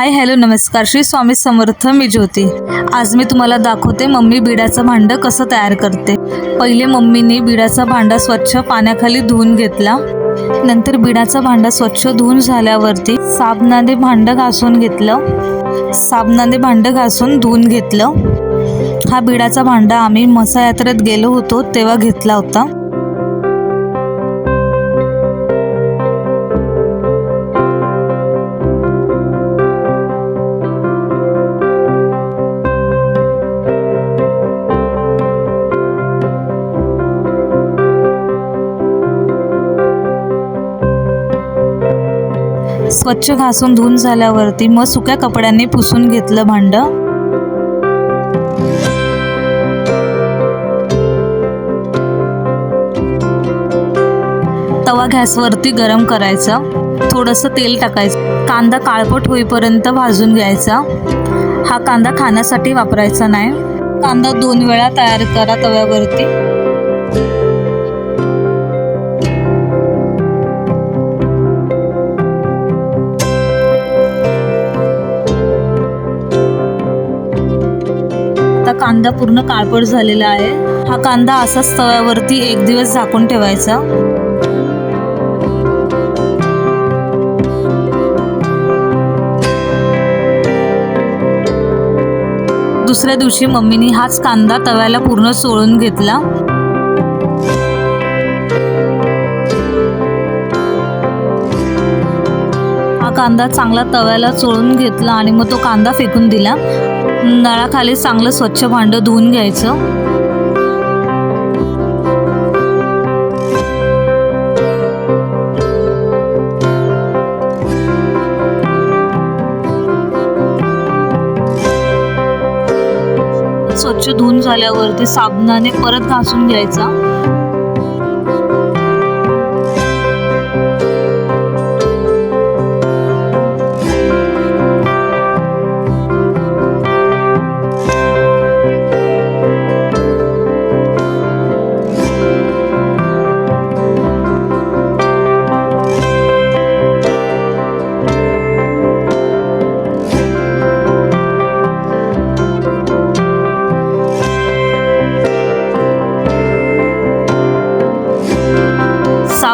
Hi hello नमस्कार. श्री स्वामी समर्थ मी ज्योती. आज मी तुम्हाला दाखवते मम्मी बिड्याचं भांडं कसं तयार करते. पहिले मम्मीने बिडाचा भांडा स्वच्छ पाण्याखाली धुवून घेतला. नंतर बिडाचा भांडा स्वच्छ धुवून झाल्यावरती साबणाने भांडं घासून घेतलं. साबणाने भांडं घासून धुवून घेतलं. हा बिडाचा भांडा आम्ही मसायात्रेत गेलो होतो तेव्हा घेतला होता. स्वच्छ घासून धुवून झाल्यावरती मग सुक्या कपड्यांनी पुसून घेतलं भांडं. तवा गॅसवरती गरम करायचा. थोडंसं तेल टाकायचं. कांदा काळपट होईपर्यंत भाजून घ्यायचा. हा कांदा खाण्यासाठी वापरायचा नाही. कांदा दोन वेळा तयार करा तव्यावरती. कांदा पूर्ण काळपट झालेला आहे. हा कांदा असाच तव्यावरती एक दिवस झाकून ठेवायचा. दुसऱ्या दिवशी मम्मीनी हाच कांदा तव्याला पूर्ण सोळून घेतला. हा कांदा चांगला तव्याला चोळून घेतला आणि मग तो कांदा फेकून दिला. नळाखाली चांगलं स्वच्छ भांडं धुवून घ्यायचं. स्वच्छ धुवून झाल्यावरती साबणाने परत घासून घ्यायचा.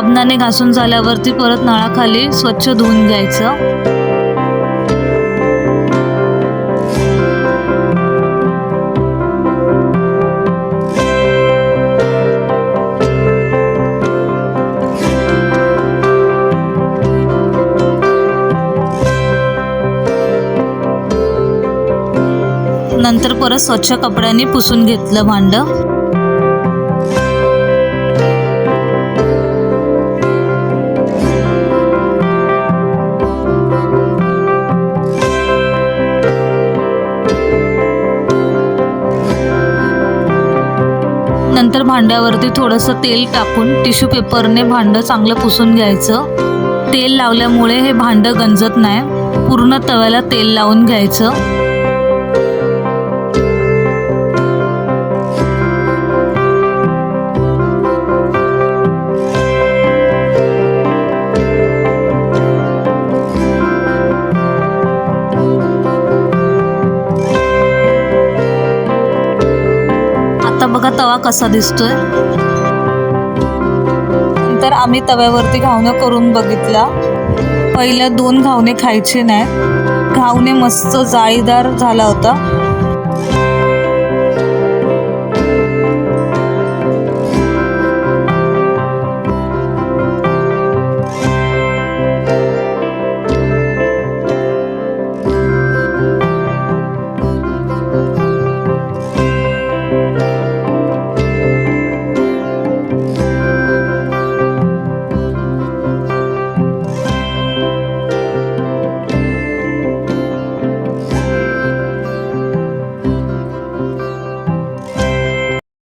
साबणाने घासून झाल्यावरती परत नळाखाली स्वच्छ धुवून घ्यायचं. नंतर परत स्वच्छ कपड्यांनी पुसून घेतलं भांडं. नंतर भांड्यावरती थोडंसं तेल टाकून टिश्यू पेपरने भांडं चांगलं पुसून घ्यायचं. तेल लावल्यामुळे हे भांडं गंजत नाही. पूर्ण तव्याला तेल लावून घ्यायचं. बघा तवा कसा दिसतोय. नंतर आम्ही तव्यावरती घावणं करून बघितला. पहिल्या दोन घावणे खायचे नाहीत. घावणे मस्त जाळीदार झाला होता.